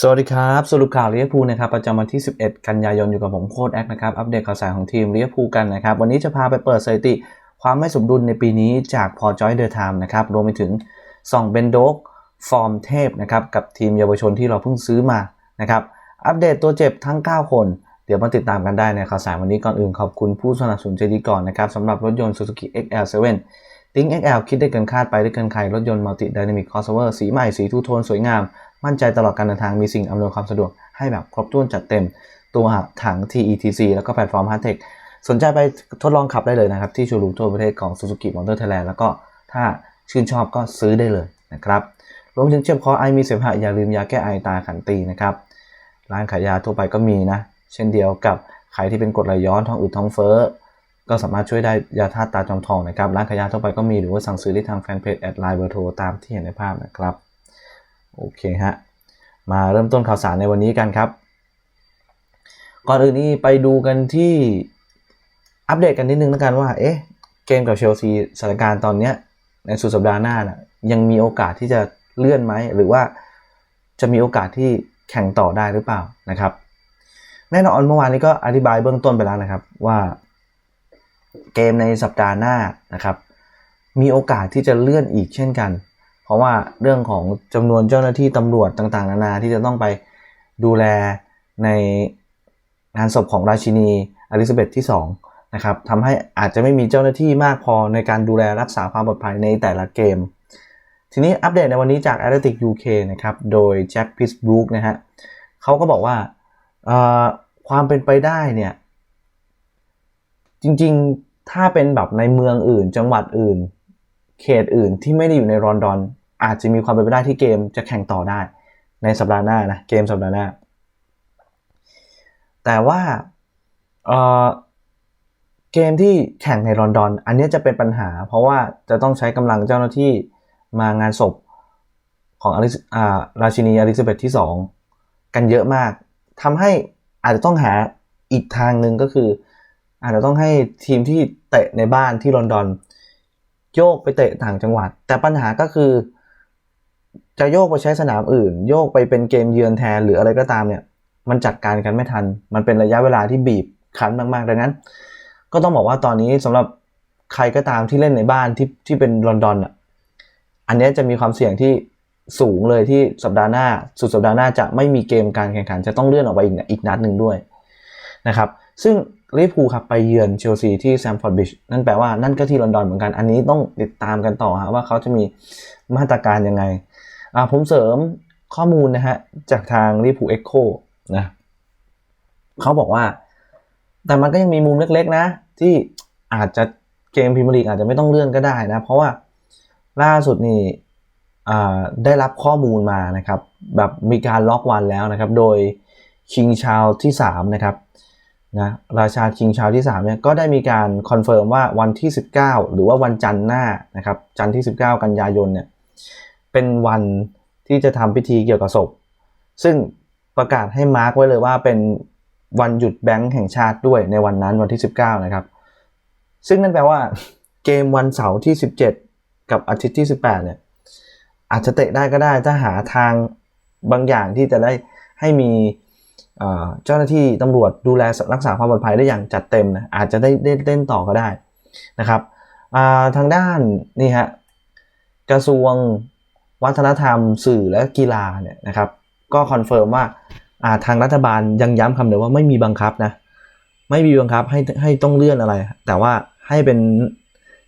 สวัสดีครับ สรุปข่าวเลียพูลนะครับประจำวันที่ 11 กันยายนอยู่กับผมโค้ดแอคนะครับอัปเดตข่าวสารของทีมเลียพูลกันนะครับวันนี้จะพาไปเปิดสถิติ ความไม่สมดุลในปีนี้จากพอจอยเดอร์ไทม์นะครับรวมไปถึงส่องเบนโดกฟอร์มเทพนะครับกับทีมเยาวชนที่เราเพิ่งซื้อมานะครับอัปเดตตัวเจ็บทั้ง 9 คน เดี๋ยวมาติดตามกันได้ในข่าวสารวันนี้ก่อนอื่นขอบคุณผู้สนับสนุนใจดีก่อนนะครับสำหรับรถยนต์ Suzuki XL7 ติ้ง XL คิดได้เกินคาดไปได้เกินใครรถยนต์มัลติไดนามิกคอสเวอร์สีใหม่สีทูโทนสวยงาม มั่นใจตลอดการเดินทางมีสิ่งอำนวยความสะดวกให้แบบครบถ้วนจัดเต็ม ตัวถัง TETC แล้วก็แพลตฟอร์ม h a r t e c h สนใจไปทดลองขับได้เลยนะครับ ที่โชว์รูมทั่วประเทศของ Suzuki Motor Thailand แล้วก็ถ้าชื่นชอบก็ซื้อได้เลยนะครับรวมถึงเจ็บคอไอมีเสมหะอย่าลืมยาแก้ไอตาขันตีนะครับร้านขายยาทั่วไปก็มีนะ เช่นเดียวกับใครที่เป็นกรดไหลย้อนท้องอืดท้องเฟ้อก็สามารถช่วยได้ยาธาตุตาจอมทองนะครับ ร้านขายยาทั่วไปก็มีหรือว่าสั่งซื้อได้ทางแฟนเพจแอดไลน์เบอร์โทรตามที่เห็นในภาพนะครับ โอเคฮะ มาเริ่มต้นข่าวสารในวันนี้กันครับ ก่อนอื่นนี่ไปดูกันที่อัปเดตกันนิดนึงแล้วกันว่า เอ๊ะ เกมกับเชลซีสถานการณ์ตอนเนี้ยในสุดสัปดาห์หน้านะยังมีโอกาสที่จะเลื่อนไหม หรือว่าจะมีโอกาสที่แข่งต่อได้หรือเปล่านะครับ แน่นอนเมื่อวานนี้ก็อธิบายเบื้องต้นไปแล้วนะครับว่าเกมในสัปดาห์หน้านะครับ มีโอกาสที่จะเลื่อนอีกเช่นกัน เพราะว่าเรื่องของจำนวนเจ้าหน้าที่ตำรวจต่างๆ นานาที่จะต้องไปดูแลในงานศพของราชินีอลิซาเบธที่2นะครับทำให้อาจจะไม่มีเจ้าหน้าที่มากพอในการดูแลรักษาความปลอดภัยในแต่ละเกม ทีนี้อัปเดตในวันนี้จาก a t l e t i c UK นะครับ โดยแจ็คพิสบรูคนะฮะเขาก็บอกว่าความเป็นไปได้เนี่ย จริงๆ ถ้าเป็นแบบในเมืองอื่น จังหวัดอื่น เขตอื่นที่ไม่ได้อยู่ในรอนดอน อาจจะมีความเป็นไปได้ที่เกมจะแข่งต่อได้ ในสัปดาห์หน้านะเกมสัปดาห์หน้า แต่ว่าเเกมที่แข่งในลอนดอน อันนี้จะเป็นปัญหา เพราะว่าจะต้องใช้กำลังเจ้าหน้าที่มางานศพของอลิาราชินีอลิซาเบธที่ 2 กันเยอะมากทำให้อาจจะต้องหาอีกทางหนึ่งก็คือ อาจจะต้องให้ทีมที่เตะในบ้านที่ลอนดอน โยกไปเตะต่างจังหวัด แต่ปัญหาก็คือ จะโยกไปใช้สนามอื่น โยกไปเป็นเกมเยือนแทนหรืออะไรก็ตามเนี่ย มันจัดการกันไม่ทัน มันเป็นระยะเวลาที่บีบคั้นมากๆดังนั้น ก็ต้องบอกว่าตอนนี้สำหรับใครก็ตามที่เล่นในบ้านที่ที่เป็นลอนดอนอะอันนี้จะมีความเสี่ยงที่สูงเลยที่สัปดาห์หน้า สุดสัปดาห์หน้าจะไม่มีเกมการแข่งขัน จะต้องเลื่อนออกไปอีกอีกนัดหนึ่งด้วยนะครับ ซึ่งลิเวอร์พูลครับไปเยือนเชลซีที่แซมฟอร์ดบิชนั่นแปลว่านั่นก็ที่ลอนดอนเหมือนกัน อันนี้ต้องติดตามกันต่อฮะว่าเขาจะมีมาตรการยังไงอ่าผมเสริมข้อมูลนะฮะ จากทางลิเวอร์พูลเอ็กโคนะเขาบอกว่า แต่มันก็ยังมีมุมเล็กๆนะ ที่อาจจะเกมพรีเมียร์ลีกอาจจะไม่ต้องเลื่อนก็ได้นะ เพราะว่าล่าสุดนี่ได้รับข้อมูลมานะครับ แบบมีการล็อกวันแล้วนะครับ โดยคิงชาวที่3นะครับ นะราชาคิงชาวที่3เนี่ยก็ได้มีการคอนเฟิร์มว่าวันที่ 19 หรือว่าวันจันทร์หน้านะครับจันทร์ที่ 19 กันยายนเนี่ยเป็นวันที่จะทำพิธีเกี่ยวกับศพ ซึ่งประกาศให้มาร์กไว้เลยว่าเป็นวันหยุดแบงค์แห่งชาติด้วยในวันนั้นวันที่ 19 นะครับ ซึ่งนั่นแปลว่าเกมวันเสาร์ที่ 17 กับอาทิตย์ที่ 18 เนี่ยอาจจะเตะได้ก็ได้ถ้าหาทางบางอย่างที่จะได้ให้มี เจ้าหน้าที่ตำรวจดูแลรักษาความปลอดภัยได้อย่างจัดเต็มนะอาจจะได้เล่นต่อก็ได้นะครับทางด้านนี่ฮะกระทรวงวัฒนธรรมสื่อและกีฬาเนี่ยนะครับก็คอนเฟิร์มว่าทางรัฐบาลยังย้ำคำเดิมว่าไม่มีบังคับนะไม่มีบังคับให้ให้ต้องเลื่อนอะไร แต่ว่าให้เป็น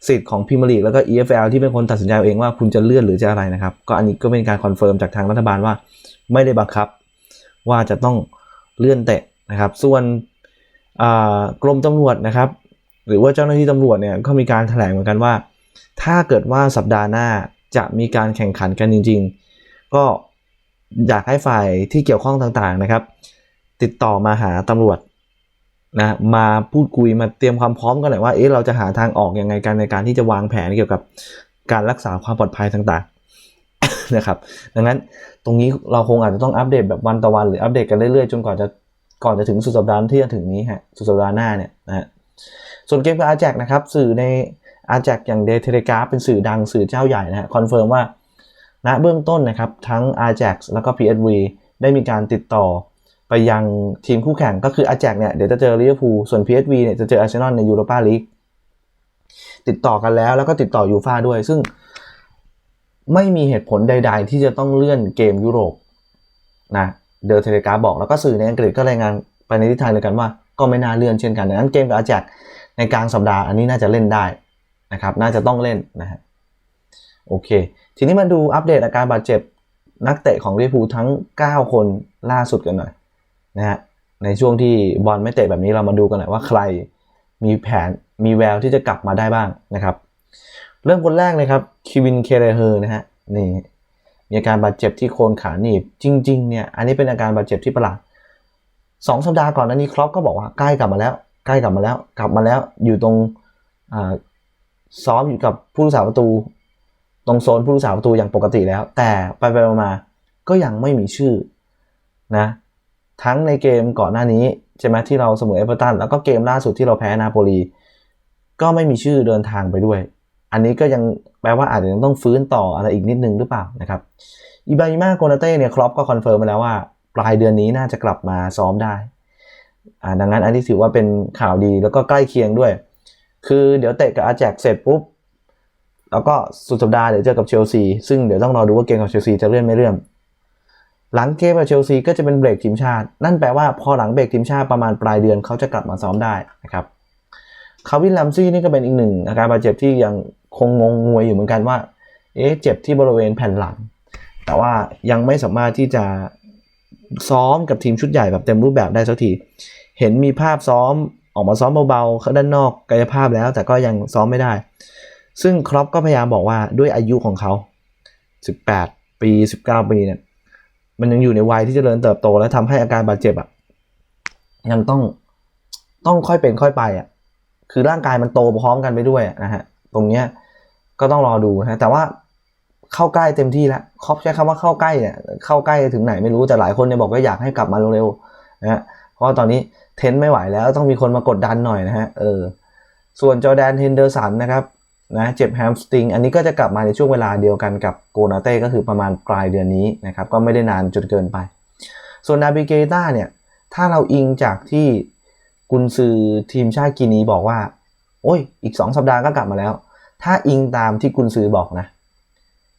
สิทธิ์ของพิมลีกแล้วก็ EFL ที่เป็นคนตัดสินใจเองว่าคุณจะเลื่อนหรือจะอะไรนะครับ ก็อันนี้ก็เป็นการคอนเฟิร์มจากทางรัฐบาลว่าไม่ได้บังคับ ว่าจะต้อง เลื่อนเตะนะครับ ส่วนกรมตำรวจนะครับ หรือว่าเจ้าหน้าที่ตำรวจเนี่ยก็มีการถแถลงเหมือนกันว่า ถ้าเกิดว่าสัปดาห์หน้าจะมีการแข่งขันกันจริง ๆ ก็อยากให้ฝ่ายที่เกี่ยวข้องต่างๆนะครับ ติดต่อมาหาตำรวจนะมาพูดคุยมาเตรียมความพร้อมกันหน่อยว่าเอ๊ะเราจะหาทางออกยังไงกันในการที่จะวางแผนเกี่ยวกับการรักษาความปลอดภัยต่างๆนะครับ ดังนั้น ตรงนี้เราคงอาจจะต้องอัปเดตแบบวันต่อวันหรืออัปเดตกันเรื่อยๆ จนกว่าจะก่อนจะถึงสุดสัปดาห์ที่จะถึงนี้ฮะสุดสัปดาห์หน้าเนี่ยนะฮะส่วนเกมกับอาแจกนะครับ สื่อในอาแจกอย่างเดเทเลกราฟเป็นสื่อดังสื่อเจ้าใหญ่นะฮะคอนเฟิร์มว่าณเบื้องต้นนะครับ ทั้ง a j a x แล้วก็ PSV ได้มีการติดต่อไปยังทีมคู่แข่งก็คืออาแจกเนี่ยเดี๋ยวจะเจอลิเวอร์พูลส่วน PSV เนี่ยจะเจออาร์เซนอลในยูโรปาลีกติดต่อกันแล้วแล้วก็ติดต่อยูฟาด้วย ซึ่ง ไม่มีเหตุผลใด ๆ ที่จะต้องเลื่อนเกมยุโรปนะเดลเทเลกาบอกแล้วก็สื่อในอังกฤษก็รายงานไปในทิศทางเดียวกันว่าก็ไม่น่าเลื่อนเช่นกันดังนั้นเกมกับอาแจกในกลางสัปดาห์อันนี้น่าจะเล่นได้นะครับ น่าจะต้องเล่นนะฮะโอเค ทีนี้มาดูอัปเดตอาการบาดเจ็บนักเตะของลิเวอร์พูลทั้ง 9 คนล่าสุดกันหน่อยนะฮะในช่วงที่บอลไม่เตะแบบนี้เรามาดูกันหน่อยว่าใครมีแผนมีแววที่จะกลับมาได้บ้างนะครับ เริ่มคนแรกเลยครับคิวินเคเรเฮอร์นะฮะนี่มีอาการบาดเจ็บที่โคนขาหนีบ จริง ๆ เนี่ย อันนี้เป็นอาการบาดเจ็บที่ประหลาดสองสัปดาห์ก่อนนั้นนี้ครอปก็บอกว่าใกล้กลับมาแล้ว ใกล้กลับมาแล้ว กลับมาแล้วอยู่ตรงซ้อมอยู่กับผู้รักษาประตู ตรงโซนผู้รักษาประตูอย่างปกติแล้ว แต่ไปไปมาก็ยังไม่มีชื่อนะทั้งในเกมก่อนหน้านี้ใช่ไหมที่เราเสมอเอเวอร์ตันแล้วก็เกมล่าสุดที่เราแพ้นาโปลีก็ไม่มีชื่อเดินทางไปด้วย อันนี้ก็ยังแปลว่าอาจจะยังต้องฟื้นต่ออะไรอีกนิดนึงหรือเปล่านะครับอิบาอิมาโกนาเต้เนี่ยครอปก็คอนเฟิร์มมาแล้วว่า ปลายเดือนนี้น่าจะกลับมาซ้อมได้อ่าดังนั้นอันนี้ถือว่าเป็นข่าวดีแล้วก็ใกล้เคียงด้วย คือเดี๋ยวเตะกับอาแจกเสร็จปุ๊บแล้วก็สุดสัปดาห์เดี๋ยวเจอกับเชลซีซึ่งเดี๋ยวต้องรอดูว่าเกมกับเชลซีจะเลื่อนไม่เลื่อนหลังเกมกับเชลซีก็จะเป็นเบรกทีมชาติ นั่นแปลว่าพอหลังเบรกทีมชาติประมาณปลายเดือนเขาจะกลับมาซ้อมได้นะครับ คาวินลัมซี่นี่ก็เป็นอีกหนึ่งอาการบาดเจ็บที่ยังคงงงงวยอยู่เหมือนกันว่า เอ๊ะ เจ็บที่บริเวณแผ่นหลัง แต่ว่ายังไม่สามารถที่จะซ้อมกับทีมชุดใหญ่แบบเต็มรูปแบบได้สักที เห็นมีภาพซ้อมออกมาซ้อมเบาๆเขาด้านนอกกายภาพแล้ว แต่ก็ยังซ้อมไม่ได้ ซึ่งครอปก็พยายามบอกว่าด้วยอายุของเขา 18 ปี 19 ปีเนี่ย มันยังอยู่ในวัยที่จเจริญเติบโต และทำให้อาการบาดเจ็บอะยังต้องต้องค่อยเป็นค่อยไปอะ คือร่างกายมันโตพร้อมกันไปด้วยนะฮะตรงเนี้ยก็ต้องรอดูนะแต่ว่าเข้าใกล้เต็มที่แล้วครอปใช้คำว่าเข้าใกล้เนี่ยเข้าใกล้ถึงไหนไม่รู้แต่หลายคนเนี่ยบอกว่าอยากให้กลับมาเร็วๆนะฮะเพราะตอนนี้เทนไม่ไหวแล้วต้องมีคนมากดดันหน่อยนะฮะเออส่วนจอแดนเฮนเดอร์สันนะครับนะเจ็บแฮมสตริงอันนี้ก็จะกลับมาในช่วงเวลาเดียวกันกับโกนาเต้ก็คือประมาณปลายเดือนนี้นะครับก็ไม่ได้นานจนเกินไป ส่วนนาบิเกต้าเนี่ยถ้าเราอิงจากที่ กุนซือทีมชาติกินีบอกว่า โอ้ย อีก2สัปดาห์ก็กลับมาแล้ว ถ้าอิงตามที่กุนซือบอกนะ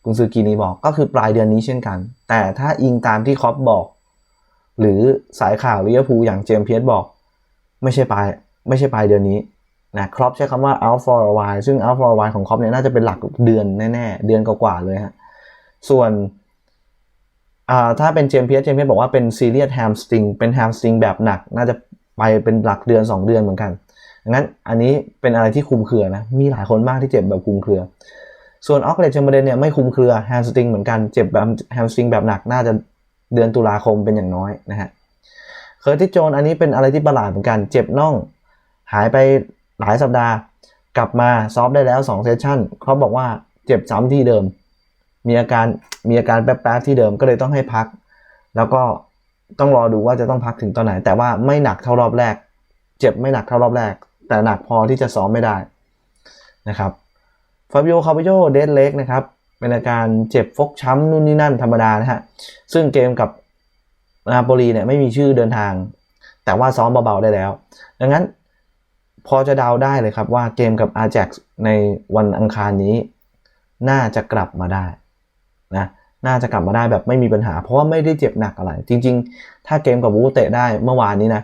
กุนซือกินีบอกก็คือปลายเดือนนี้เช่นกัน แต่ถ้าอิงตามที่คอปบอก หรือสายข่าวลิเวอร์พูลอย่างเจมเพียสบอก ไม่ใช่ปลายไม่ใช่ปลายเดือนนี้นะครอปใช้คำว่า out for a while ซึ่ง out for a while ของครอปเนี่ยน่าจะเป็นหลักเดือนแน่ ๆ เดือนกว่าๆเลยฮะ ส่วนถ้าเป็นเจมเพียสเจมเพียสบอกว่าเป็น serious hamstring เป็น hamstring แบบหนัก น่าจะ ไปเป็นหลักเดือน 2 เดือนเหมือนกันดังนั้นอันนี้เป็นอะไรที่คุมเครือนะ มีหลายคนมากที่เจ็บแบบคุมเครือ ส่วนออกเลตเชมเบอร์เดนเนี่ยไม่คุมเครือ hamstring เหมือนกันเจ็บแบบ hamstring แบบหนักน่าจะเดือนตุลาคมเป็นอย่างน้อยนะฮะเคอร์ติโจนอันนี้เป็นอะไรที่ประหลาดเหมือนกัน เจ็บน่อง หายไปหลายสัปดาห์ กลับมาซ้อมได้แล้ว2เซสชั่นเขาบอกว่าเจ็บซ้ำที่เดิม มีอาการมีอาการแป๊บๆที่เดิมก็เลยต้องให้พัก แล้วก็ ต้องรอดูว่าจะต้องพักถึงตอนไหน แต่ว่าไม่หนักเท่ารอบแรก เจ็บไม่หนักเท่ารอบแรก แต่หนักพอที่จะซ้อมไม่ได้นะครับฟาบิโอคาปิโยเดนเล็กนะครับเป็นอาการเจ็บฟกช้ำนู่นนี่นั่นธรรมดานะฮะซึ่งเกมกับนาโปลีเนี่ยไม่มีชื่อเดินทาง แต่ว่าซ้อมเบาๆได้แล้ว ดังนั้นพอจะเดาได้เลยครับว่าเกมกับอา j a x ในวันอังคารนี้ น่าจะกลับมาได้ น่าจะกลับมาได้แบบไม่มีปัญหา เพราะว่าไม่ได้เจ็บหนักอะไร จริง ๆ ถ้าเกมกับวูเตะได้เมื่อวานนี้นะ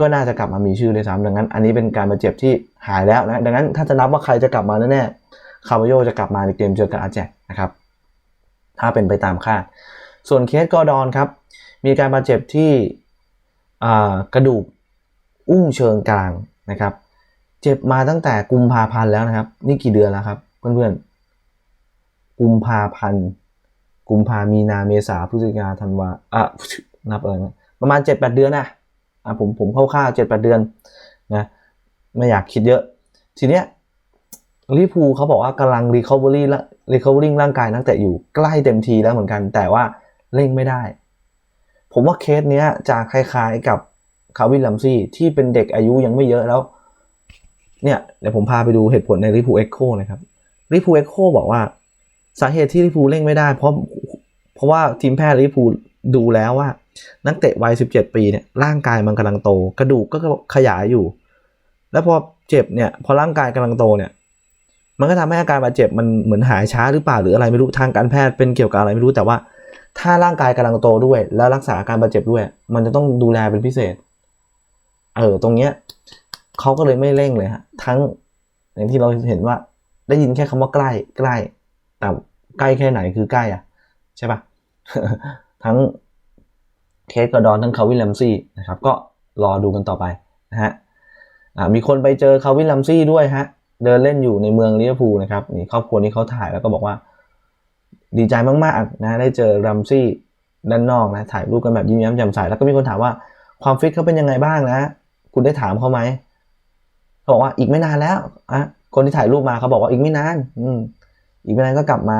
ก็น่าจะกลับมามีชื่อเลยซ้ำดังนั้น อันนี้เป็นการบาดเจ็บที่หายแล้วนะดังนั้นถ้าจะนับว่าใครจะกลับมาแน่ๆคาร์บโยจะกลับมาในเกมเจอกับอา j a x นะครับถ้าเป็นไปตามคาดส่วนเคสกอดอนครับมีการบาดเจ็บที่กระดูกอุ้งเชิงกลางนะครับ เจ็บมาตั้งแต่กุมภาพันธ์แล้วนะครับ นี่กี่เดือนแล้วครับ เพื่อนๆกุมภาพันธ์ กุมภามีนาเมษาพฤศจิกาธันวาอะนับอะไรนะประมาณ 7-8 เดือนนะอะผมผมคร่าวๆ7-8เดือนนะไม่อยากคิดเยอะ ทีเนี้ยลิพูเขาบอกว่ากำลัง recovery ละ recovering ร่างกายตั้งแต่อยู่ใกล้เต็มทีแล้วเหมือนกัน แต่ว่าเร่งไม่ได้ ผมว่าเคสเนี้ยจะคล้ายๆกับคาวินลัมซี่ที่เป็นเด็กอายุยังไม่เยอะแล้ว เนี่ยเดี๋ยวผมพาไปดูเหตุผลในริพูเอ็กโคนะครับริพูเอ็กโคบอกว่าสาเหตุที่ริพูเร่งไม่ได้เพราะ เพราะว่าทีมแพทย์ริพูดูแล้วว่า นักเตะวัย 17 ปีเนี่ยร่างกายมันกำลังโต กระดูกก็ขยายอยู่ แล้วพอเจ็บเนี่ยพอร่างกายกำลังโตเนี่ยมันก็ทำให้อาการบาดเจ็บมันเหมือนหายช้าหรือเปล่าหรืออะไรไม่รู้ทางการแพทย์เป็นเกี่ยวกับอะไรไม่รู้แต่ว่า ถ้าร่างกายกำลังโตด้วย แล้วรักษาอาการบาดเจ็บด้วย มันจะต้องดูแลเป็นพิเศษ เออตรงเนี้ยเขาก็เลยไม่เร่งเลยฮะทั้งอย่างที่เราเห็นว่า ได้ยินแค่คำว่าใกล้ใกล้แต่ใกล้แค่ไหนคือใกล้อะ ใช่ปะ ทั้งเคสกอร์ดอนทั้งคาวิลลัมซี่นะครับก็รอดูกันต่อไปนะฮะมีคนไปเจอคาวิลลัมซี่ด้วยฮะเดินเล่นอยู่ในเมืองลิเวอร์พูลนะครับนี่ครอบครัวนี้เขาถ่ายแล้วก็บอกว่า ดีใจมากๆนะได้เจอรัมซี่ด้านนอกนะถ่ายรูปกันแบบยิ้มแย้มแจ่มใสแล้วก็มีคนถามว่าความฟิตเขาเป็นยังไงบ้างนะ คุณได้ถามเขาไหมเขาบอกว่าอีกไม่นานแล้วอะคนที่ถ่ายรูปมาเขาบอกว่าอีกไม่นาน อืมอีกไม่นานก็กลับมา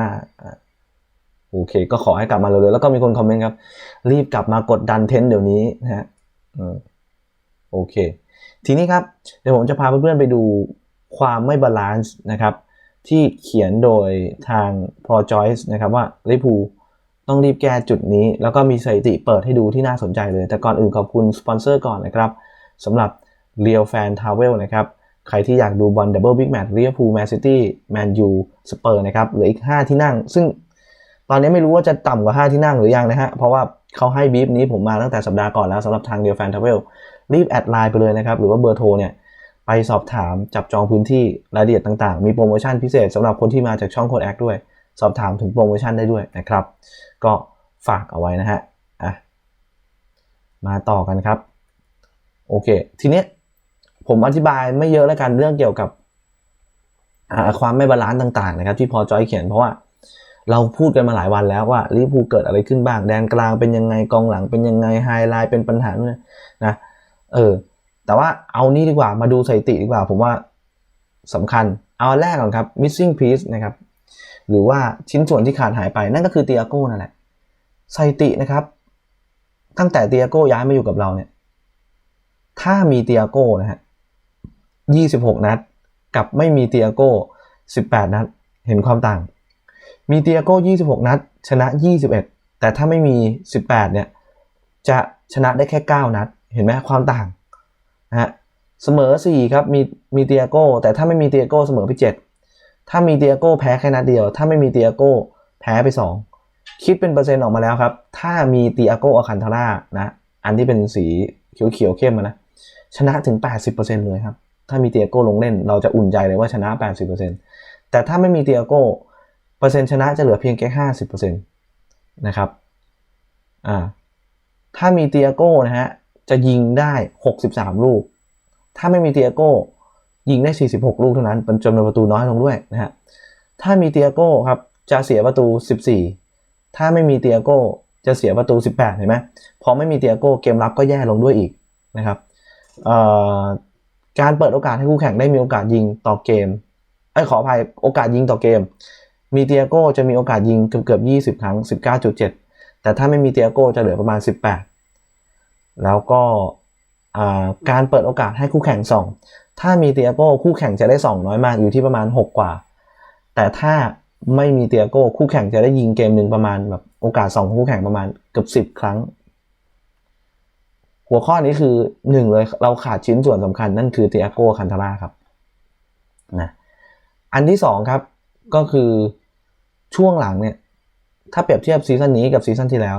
โอเค ก็ขอให้กลับมาเร็วๆแล้วก็มีคนคอมเมนต์ครับ รีบกลับมากดดันเทนต์เดี๋ยวนี้นะฮะโอเค ทีนี้ครับ เดี๋ยวผมจะพาเพื่อนๆไปดูความไม่บาลานซ์นะครับ ที่เขียนโดยทาง Pro Choice นะครับว่าลิเวอร์พูต้องรีบแก้จุดนี้ แล้วก็มีสถิติเปิดให้ดูที่น่าสนใจเลย แต่ก่อนอื่นขอบคุณสปอนเซอร์ก่อนนะครับสำหรับ Real Fan Travel นะครับ ใครที่อยากดูบอลดับเบิลบิ๊กแมตช์ลิเวอร์พูลแมนซิตี้แมนยูสเปอร์นะครับเหลืออีก 5 ที่นั่ง ซึ่ง ตอนนี้ไม่รู้ว่าจะต่ำกว่า 5 ที่นั่งหรือยังนะฮะ เพราะว่าเขาให้บีฟนี้ผมมาตั้งแต่สัปดาห์ก่อนแล้วสำหรับทาง Real Fan Travel รีบแอดไลน์ไปเลยนะครับ หรือว่าเบอร์โทรเนี่ย ไปสอบถามจับจองพื้นที่รายละเอียดต่างๆ มีโปรโมชั่นพิเศษสำหรับคนที่มาจากช่องโคดแอคด้วย สอบถามถึงโปรโมชั่นได้ด้วยนะครับ ก็ฝากเอาไว้นะฮะอะมาต่อกันครับ โอเค ทีนี้ผมอธิบายไม่เยอะแล้วกันเรื่องเกี่ยวกับความไม่บาลานซ์ต่างๆนะครับ ที่พอจอยเขียนเพราะว่า เราพูดกันมาหลายวันแล้วว่าลิเวอร์พูลเกิดอะไรขึ้นบ้างแดนกลางเป็นยังไงกองหลังเป็นยังไงไฮไลท์เป็นปัญหาเนี่ยนะเออแต่ว่าเอานี้ดีกว่ามาดูสถิติดีกว่า ผมว่าสำคัญ เอาแรกก่อนครับ missing piece นะครับหรือว่าชิ้นส่วนที่ขาดหายไปนั่นก็คือเตียโก้นั่นแหละสถิตินะครับ ตั้งแต่เตียโก้ย้ายมาอยู่กับเราเนี่ยถ้ามีเตียโก้นะฮะ26 นัด กับไม่มีเตียโก้ 18 นัด เห็นความต่าง มีเตียโก้ 26 นัด ชนะ 21 แต่ถ้าไม่มี 18 เนี่ย จะชนะได้แค่ 9 นัด เห็นไหมความต่างนะฮะเสมอ 4 ครับ มีมีเตียโก้ แต่ถ้าไม่มีเตียโก้เสมอไป 7 ถ้ามีเตียโก้แพ้แค่นัดเดียว ถ้าไม่มีเตียโก้แพ้ไป 2 คิดเป็นเปอร์เซ็นต์ออกมาแล้วครับ ถ้ามีเตียโก้อาคันทาร่านะ อันที่เป็นสีเขียวๆเข้มนะ ชนะถึง 80%เลยครับ ถ้ามีเตียโก้ลงเล่น เราจะอุ่นใจเลยว่าชนะ 80%แต่ถ้าไม่มีเตียโก้ เปอร์เซ็นต์ชนะจะเหลือเพียงแค่50%นต์นะครับอ่าถ้ามีเตียโก้นะฮะจะยิงได้63ลูก ถ้าไม่มีเตียโก้ยิงได้ 46 ลูกเท่านั้นเป็นจำนวนประตูน้อยลงด้วยนะฮะ ถ้ามีเตียโก้ครับจะเสียประตู 14 ถ้าไม่มีเตียโก้จะเสียประตู 18 เห็นไหมพอไม่มีเตียโก้เกมรับก็แย่ลงด้วยอีกนะครับการเปิดโอกาสให้คู่แข่งได้มีโอกาสยิงต่อเกมไอ้ขออภัยโอกาสยิงต่อเกม มีเตียโก้จะมีโอกาสยิงเกือบเกือบ20 ครั้ง 19.7 แต่ถ้าไม่มีเตียโก้จะเหลือประมาณ 18 แล้วก็การเปิดโอกาสให้คู่แข่งส่อง ถ้ามีเตียโก้คู่แข่งจะได้ส่องน้อยมากอยู่ที่ประมาณ 6 กว่า แต่ถ้าไม่มีเตียโก้คู่แข่งจะได้ยิงเกมหนึ่งประมาณแบบโอกาสส่องคู่แข่งประมาณเกือบ10 ครั้ง หัวข้อนี้คือหนึ่งเลยเราขาดชิ้นส่วนสำคัญนั่นคือเตียโก้คันทาร่าครับนะอันที่สองครับก็คือ ช่วงหลังเนี่ย ถ้าเปรียบเทียบซีซั่นนี้กับซีซั่นที่แล้ว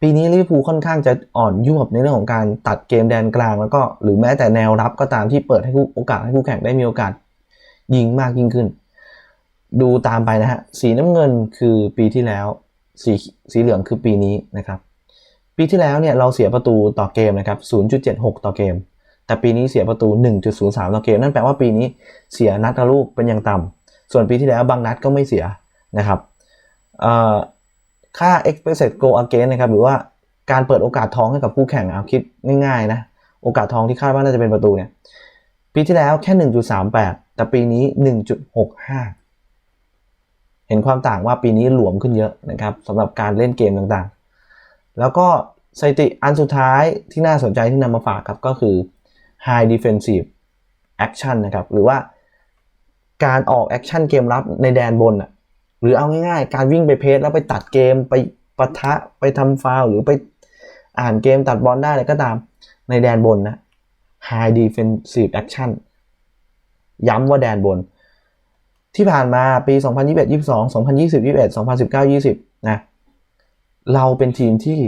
ปีนี้ลิเวอร์พูลค่อนข้างจะอ่อนยวบในเรื่องของการตัดเกมแดนกลาง แล้วก็หรือแม้แต่แนวรับก็ตามที่เปิดให้โอกาสให้คู่แข่งได้มีโอกาสยิงมากยิ่งขึ้น ดูตามไปนะฮะ สีน้ำเงินคือปีที่แล้ว สีสีเหลืองคือปีนี้นะครับ ปีที่แล้วเนี่ยเราเสียประตูต่อเกมนะครับ 0.76 ต่อเกม แต่ปีนี้เสียประตู 1.03 ต่อเกม นั่นแปลว่าปีนี้เสียนัดละลูกเป็นอย่างต่ำ ส่วนปีที่แล้วบางนัดก็ไม่เสียนะครับค่า expected goal against นะครับ หรือว่าการเปิดโอกาสทองให้กับคู่แข่งเอาคิดง่ายๆนะโอกาสทองที่คาดว่าน่าจะเป็นประตูเนี่ยปีที่แล้วแค่ 1.38 แต่ปีนี้ 1.65 เห็นความต่างว่าปีนี้หลวมขึ้นเยอะนะครับสำหรับการเล่นเกมต่างๆ แล้วก็สถิติอันสุดท้ายที่น่าสนใจที่นำมาฝากครับก็คือ high defensive action นะครับ หรือว่า การออกแอคชั่นเกมรับในแดนบนอะหรือเอาง่ายๆ การวิ่งไปเพสแล้วไปตัดเกมไปปะทะไปทำฟาวหรือไปอ่านเกมตัดบอลได้อะไรก็ตามในแดนบนนะ High Defensive Action ย้ำว่าแดนบน ที่ผ่านมาปี 2021 22 2020 21 2019 20 นะ เราเป็นทีมที่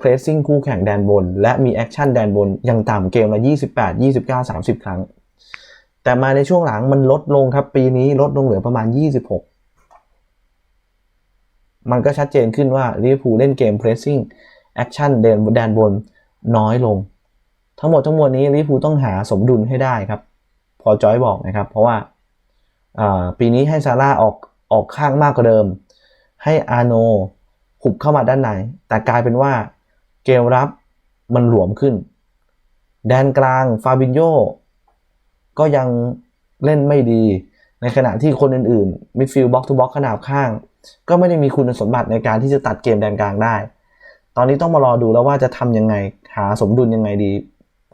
pressing คู่แข่งแดนบน และมีแอคชั่นแดนบนยังต่ำเกมละ 28 29 30 ครั้ง แต่มาในช่วงหลังมันลดลงครับ ปีนี้ลดลงเหลือประมาณ 26 มันก็ชัดเจนขึ้นว่าลิเวอร์พูลเล่นเกม pressing action แดนแดนบนน้อยลง ทั้งหมดทั้งมวลนี้ลิเวอร์พูลต้องหาสมดุลให้ได้ครับ พอจอยบอกนะครับ เพราะว่าปีนี้ให้ซาร่าออกออกข้างมากกว่าเดิม ให้อาโนหุบเข้ามาด้านใน แต่กลายเป็นว่าเกมรับมันหลวมขึ้น แดนกลางฟาบินโย ก็ยังเล่นไม่ดี ในขณะที่คนอื่นๆมิดฟิลด์บ็อกทูบ็อกขนาบข้าง ก็ไม่ได้มีคุณสมบัติในการที่จะตัดเกมแดนกลางได้ ตอนนี้ต้องมารอดูแล้วว่าจะทำยังไงหาสมดุลยังไงดี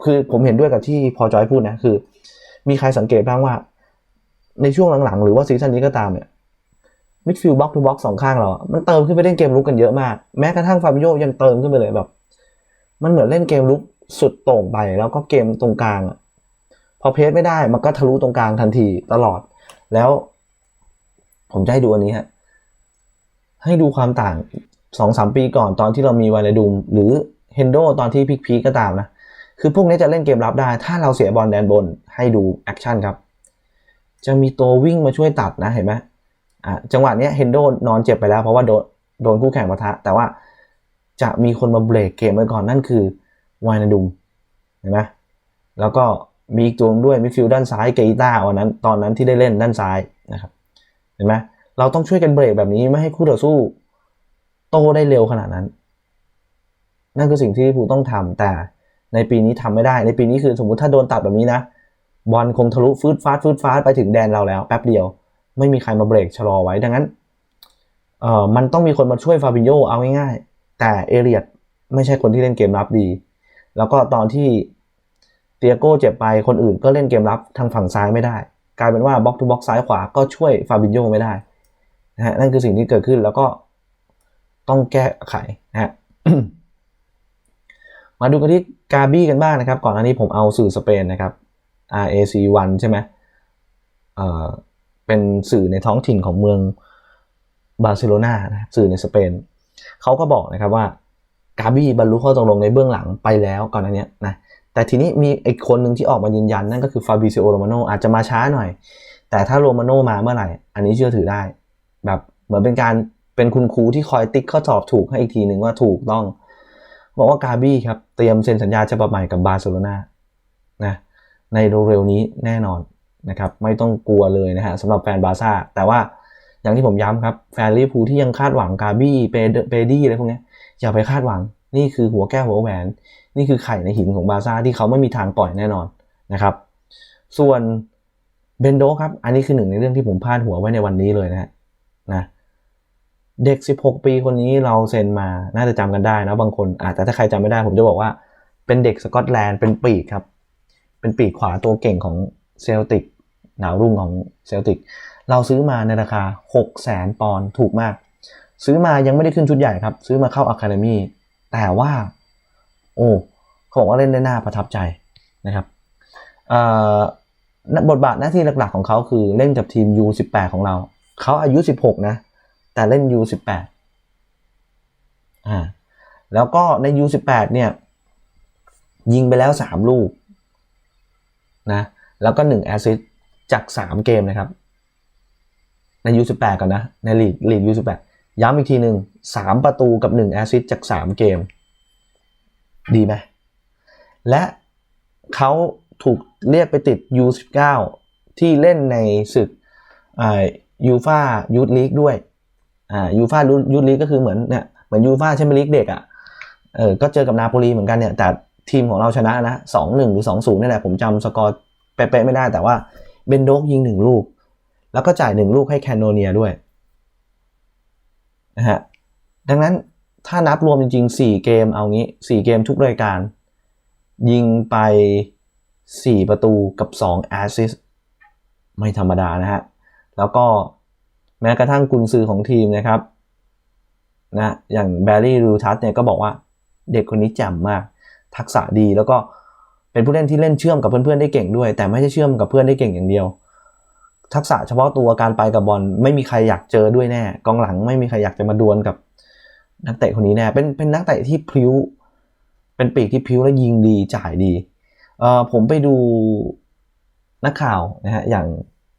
คือผมเห็นด้วยกับที่พอจอยพูดนะคือ มีใครสังเกตบ้างว่า ในช่วงหลังๆ หรือว่าซีซั่นนี้ก็ตามเนี่ยมิดฟิลด์บ็อกทูบ็อกสองข้างเรา มันเติมขึ้นไปเล่นเกมลุกกันเยอะมาก แม้กระทั่งฟาบิโยยังเติมขึ้นไปเลยแบบ มันเหมือนเล่นเกมลุกสุดโต่งไป แล้วก็เกมตรงกลางอะ พอเพสไม่ได้มันก็ทะลุตรงกลางทันทีตลอด แล้ว ผมจะให้ดูอันนี้ฮะให้ดูความต่างสองสามปีก่อนตอนที่เรามีวายดูมหรือเฮนโดตอนที่พิกพีก็ตามนะ คือพวกนี้จะเล่นเกมรับได้ ถ้าเราเสียบอลแดนบนให้ดูแอคชั่นครับ จะมีตัววิ่งมาช่วยตัดนะเห็นไหมอะจังหวะนี้เฮนโดนอนเจ็บไปแล้วเพราะว่าโดนโดนคู่แข่งปะทะ แต่ว่าจะมีคนมาเบรกเกมไว้ก่อนนั่นคือวายนาดุมเห็นไหมแล้วก็ มีอีกตัวด้วยมิดฟิลด์ด้านซ้ายเกอิต้าวันนั้นตอนนั้นที่ได้เล่นด้านซ้ายนะครับเห็นไหมเราต้องช่วยกันเบรกแบบนี้ไม่ให้คู่ต่อสู้ โตได้เร็วขนาดนั้น นั่นคือสิ่งที่ผู้ต้องทำแต่ในปีนี้ทำไม่ได้ในปีนี้คือสมมุติถ้าโดนตัดแบบนี้นะบอลคงทะลุฟืดฟาดฟืดฟาดไปถึงแดนเราแล้วแป๊บเดียว ไม่มีใครมาเบรกชะลอไว้ดังนั้นเอ่อมันต้องมีคนมาช่วยฟาบิโยเอาง่ายๆแต่เอเรียดไม่ใช่คนที่เล่นเกมรับดี แล้วก็ตอนที่ เตียโก้เจ็บไปคนอื่นก็เล่นเกมรับทางฝั่งซ้ายไม่ได้ กลายเป็นว่าบล็อกทูบล็อกซ้ายขวาก็ช่วยฟาบินโยไม่ได้นะฮะนั่นคือสิ่งที่เกิดขึ้นแล้วก็ต้องแก้ไขนะฮะมาดูกันที่กาบี้กันบ้างนะครับ ก่อนหน้านี้ผมเอาสื่อสเปนนะครับ RAC1 ใช่ไหมเอ่อเป็นสื่อในท้องถิ่นของเมืองบาร์เซโลนานะสื่อในสเปนเขาก็บอกนะครับว่ากาบี้บรรลุข้อตกลงในเบื้องหลังไปแล้วก่อนหน้านี้นะ แต่ทีนี้มีอีกคนหนึ่งที่ออกมายืนยันนั่นก็คือฟาบิซิโอโรมาโนอาจจะมาช้าหน่อย แต่ถ้าโรมาโนมาเมื่อไหร่ อันนี้เชื่อถือได้ แบบเหมือนเป็นการเป็นคุณครูที่คอยติ๊กข้อสอบถูกให้อีกทีหนึ่งว่าถูกต้อง บอกว่ากาบี้ครับ เตรียมเซ็นสัญญาฉบับใหม่กับบาร์เซโลนานะในเร็วๆนี้แน่นอนนะครับไม่ต้องกลัวเลยนะฮะสำหรับแฟนบาร์ซ่าแต่ว่าอย่างที่ผมย้ำครับ แฟนลิเวอร์พูลที่ยังคาดหวังกาบี้เปเปดี้อะไรพวกนี้อย่าไปคาดหวัง นี่คือหัวแก้วหัวแหวน นี่คือไข่ในหินของบาร์ซ่าที่เขาไม่มีทางปล่อยแน่นอนนะครับ ส่วนเบนโดครับ อันนี้คือหนึ่งในเรื่องที่ผมพาดหัวไว้ในวันนี้เลยนะนะ เด็ก 16 ปีคนนี้เราเซ็นมา น่าจะจำกันได้นะบางคนอาจจะถ้าใครจำไม่ได้ผมจะบอกว่า เป็นเด็กสกอตแลนด์เป็นปีกครับ เป็นปีกขวาตัวเก่งของเซลติกหนาวรุ่งของเซลติก เราซื้อมาในราคา 6 0แสนปอนด์ถูกมาก ซื้อมายังไม่ได้ขึ้นชุดใหญ่ครับ ซื้อมาเข้าอะคาเดมี่ แต่ว่า โอ้เขาบอกว่าเล่นได้น่าประทับใจนะครับบทบาทหน้าที่หลักๆของเขาคือเล่นกับทีม U18 ของเรา เขาอายุ 16 นะ แต่เล่น U18 อ่าแล้วก็ใน U18 เนี่ย ยิงไปแล้ว 3 ลูกนะแล้วก็1แอสซิสจาก 3 เกมนะครับ ใน U18 ก่อนนะ ในลีกลีก U18 ย้ำอีกทีหนึ่ง3 ประตูกับ 1 แอสซิสจาก 3 เกม ดีไหม และเขาถูกเรียกไปติด U19 ที่เล่นในศึกยูฟายูทลีกด้วยยูฟายูทลีกก็คือเหมือนเนี่ยเหมือนยูฟาแชมเปี้ยนลีกเด็กอะ่ะเออก็เจอกับนาโปลีเหมือนกันเนี่ย แต่ทีมของเราชนะนะสองหนึ่งหรือสองศูนย์นี่แหละ ผมจำสกอร์เป๊ะๆไม่ได้ แต่ว่าเบนโดกยิงหนึ่งลูก แล้วก็จ่ายหนึ่งลูกให้แคนโนเนียด้วย นะฮะดังนั้นถ้านับรวมจริง ๆ 4 เกมเอางี้ 4 เกมทุกรายการ ยิงไป 4 ประตูกับ 2 แอสซิสไม่ธรรมดานะฮะ แล้วก็แม้กระทั่งกุนซือของทีมนะครับนะอย่างแบร์รี่รูทัสเนี่ยก็บอกว่าเด็กคนนี้แจ่มมาก ทักษะดีแล้วก็เป็นผู้เล่นที่เล่นเชื่อมกับเพื่อนๆได้เก่งด้วย แต่ไม่ใช่เชื่อมกับเพื่อนได้เก่งอย่างเดียว ทักษะเฉพาะตัวการไปกับบอลไม่มีใครอยากเจอด้วยแน่กองหลังไม่มีใครอยากจะมาดวลกับนักเตะคนนี้แน่เป็นเป็นนักเตะที่พลิ้ว เป็นปีกที่พลิ้วและยิงดีจ่ายดีเอ่อผมไปดูนักข่าวนะฮะอย่าง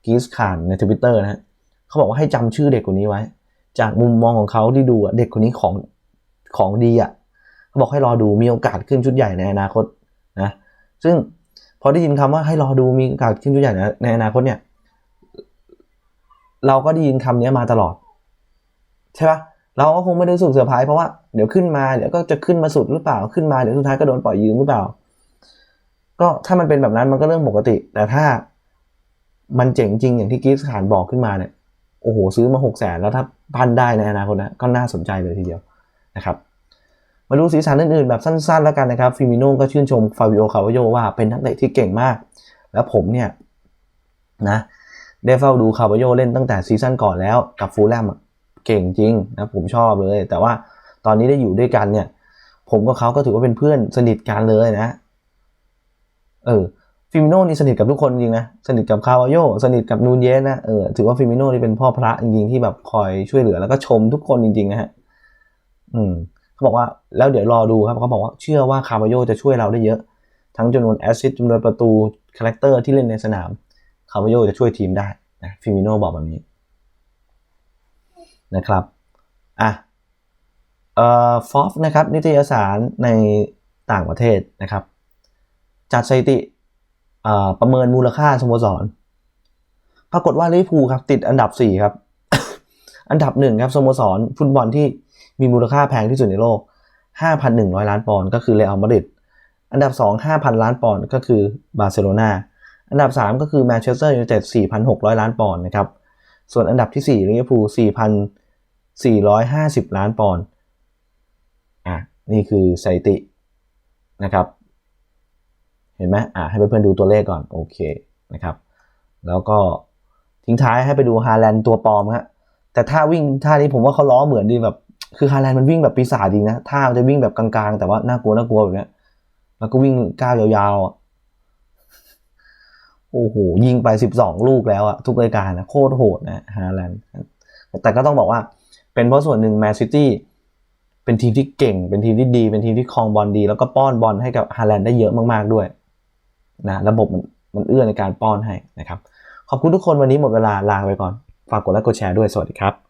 กีสคานในทวิตเตอร์นะฮะเขาบอกว่าให้จำชื่อเด็กคนนี้ไว้ จากมุมมองของเขาที่ดูอะเด็กคนนี้ของของดีอะเขาบอกให้รอดูมีโอกาสขึ้นชุดใหญ่ในอนาคตนะซึ่งพอได้ยินคำว่าให้รอดูมีโอกาสขึ้นชุดใหญ่ในอนาคตเนี่ย เราก็ได้ยินคำนี้มาตลอด ใช่ปะเราก็คงไม่ได้สึกเซอร์ไพรส์เพราะว่าเดี๋ยวขึ้นมาเดี๋ยวก็จะขึ้นมาสุดหรือเปล่าขึ้นมาเดี๋ยวสุดท้ายก็โดนปล่อยยืมหรือเปล่า ก็ถ้ามันเป็นแบบนั้นมันก็เรื่องปกติ แต่ถ้ามันเจ๋งจริงอย่างที่กีสขานบอกขึ้นมาเนี่ยโอ้โหซื้อมาหกแสนแล้วถ้าพันได้ในอนาคตนะก็น่าสนใจเลยทีเดียวนะครับมาดูสีสันอื่นๆแบบสั้นๆแล้วกันนะครับฟิมิโน่ก็ชื่นชมฟาบิโอคาวโยว่าเป็นนักเตะที่เก่งมาก แล้วผมเนี่ยนะ ได้เฝ้าดูคาร์วาโยเล่นตั้งแต่ซีซั่นก่อนแล้วกับฟูลแลมเก่งจริงนะผมชอบเลย แต่ว่าตอนนี้ได้อยู่ด้วยกันเนี่ย ผมกับเขาก็ถือว่าเป็นเพื่อนสนิทกันเลยนะ เออฟิมิโน่นี่สนิทกับทุกคนจริงนะสนิทกับคาวาโยสนิทกับนูนเยสนะเออถือว่าฟิมิโน่นี่เป็นพ่อพระจริงๆที่แบบคอยช่วยเหลือแล้วก็ชมทุกคนจริงๆนะฮะอืมเขาบอกว่าแล้วเดี๋ยวรอดูครับเขาบอกว่าเชื่อว่าคาวาโยจะช่วยเราได้เยอะ ทั้งจำนวนแอสซิสต์จำนวนประตูคาแรคเตอร์ที่เล่นในสนาม คาวาโยจะช่วยทีมได้นะฟิมิโน่บอกแบบนี้นะครับอะเอ่อฟอฟนะครับนิตยสารในต่างประเทศนะครับ จัดสถิติเอ่อประเมินมูลค่าสโมสร ปรากฏว่าลิเวอร์พูลครับติดอันดับ 4 ครับ อันดับหนึ่งครับสโมสรฟุตบอลที่มีมูลค่าแพงที่สุดในโลก 5,100 ล้านปอนด์ก็คือเรอัลมาดริดอันดับ 2 5,000 ล้านปอนด์ก็คือบาร์เซโลนา อันดับ 3 ก็คือแมนเชสเตอร์ยูไนเต็ด4,600 ล้านปอนด์นะครับ ส่วนอันดับที่4ลิเวอร์พูล4,450 ล้านปอนด์ อะ นี่คือสถิตินะครับ เห็นไหมอะ ให้เพื่อนๆดูตัวเลขก่อน โอเคนะครับ แล้วก็ทิ้งท้ายให้ไปดูฮาแลนด์ตัวปลอมฮะ แต่ท่าวิ่งท่านี้ผมว่าเขาล้อเหมือนดีแบบ คือฮาแลนด์มันวิ่งแบบปีศาจจริงนะ ท่ามันจะวิ่งแบบกลางๆ แต่ว่าน่ากลัวน่ากลัวแบบเนี้ย แล้วก็วิ่งก้าวยาวๆ โอ้โหยิงไปสิบสองลูกแล้วอะทุกรายการนะโคตรโหดนะฮาแลนด์แต่ก็ต้องบอกว่าเป็นเพราะส่วนหนึ่งแมนซิตี้เป็นทีมที่เก่ง เป็นทีมที่ดี เป็นทีมที่ครองบอลดี แล้วก็ป้อนบอลให้กับฮาแลนด์ได้เยอะมากๆด้วยนะระบบมันมันเอื้อในการป้อนให้นะครับ ขอบคุณทุกคนวันนี้หมดเวลาลาไปก่อน ฝากกดไลค์กดแชร์ด้วยสวัสดีครับ